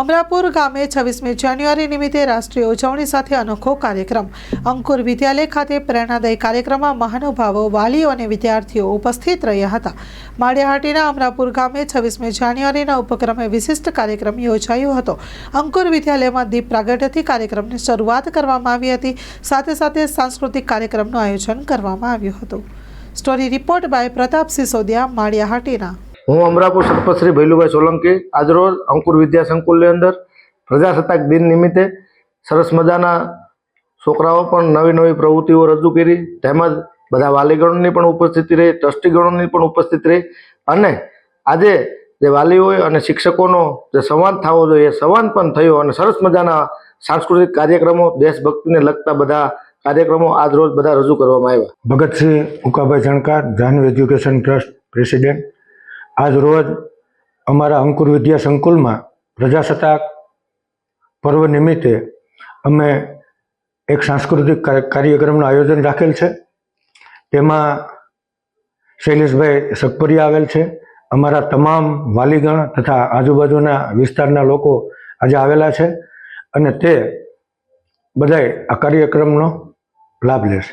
અમરાપુર ગામે છવ્વીસમી જાન્યુઆરી નિમિત્તે રાષ્ટ્રીય ઉજવણી સાથે અનોખો કાર્યક્રમ. અંકુર વિદ્યાલય ખાતે પ્રેરણાદાયી કાર્યક્રમમાં મહાનુભાવો, વાલીઓ અને વિદ્યાર્થીઓ ઉપસ્થિત રહ્યા હતા. માળિયાહાટીના અમરાપુર ગામે છવ્વીસમી જાન્યુઆરીના ઉપક્રમે વિશિષ્ટ કાર્યક્રમ યોજાયો હતો. અંકુર વિદ્યાલયમાં દીપ પ્રાગટ્યથી કાર્યક્રમની શરૂઆત કરવામાં આવી હતી. સાથે સાથે સાંસ્કૃતિક કાર્યક્રમનું આયોજન કરવામાં આવ્યું હતું. Story report by Pratap Sisodiya Maliya Hatina. હું અમરાપુર સરપંચ ભૈલુભાઈ સોલંકી, આજરોજ અંકુર વિદ્યા સંકુલની અંદર પ્રજાસત્તાક દિન નિમિત્તે સરસ મજાના છોકરાઓ પણ નવી નવી પ્રવૃત્તિઓ રજૂ કરી, તેમજ બધા વાલીગણોની પણ ઉપસ્થિતિ રહી, ટ્રસ્ટીગણોની પણ ઉપસ્થિત રહી, અને આજે જે વાલીઓ અને શિક્ષકોનો જે સંવાદ થવો જોઈએ સંવાદ પણ થયો અને સરસ મજાના સાંસ્કૃતિક કાર્યક્રમો દેશભક્તિને લગતા બધા કાર્યક્રમો આજરોજ બધા રજૂ કરવામાં આવ્યા. ભગતસિંહ ઉકાભાઈ જણકાર જાહ્નવી એજ્યુકેશન ટ્રસ્ટ પ્રેસિડેન્ટ આજ રોજ અમારા અંકુર વિદ્યા સંકુલમાં પ્રજાસત્તાક પર્વ નિમિત્તે અમે એક સાંસ્કૃતિક કાર્યક્રમનું આયોજન રાખેલ છે. તેમાં શૈલેષભાઈ સકપરી આવેલ છે. અમારા તમામ વાલીગણ તથા આજુબાજુના વિસ્તારના લોકો આજે આવેલા છે અને તે બધાય આ કાર્યક્રમનો લાભ લેશે.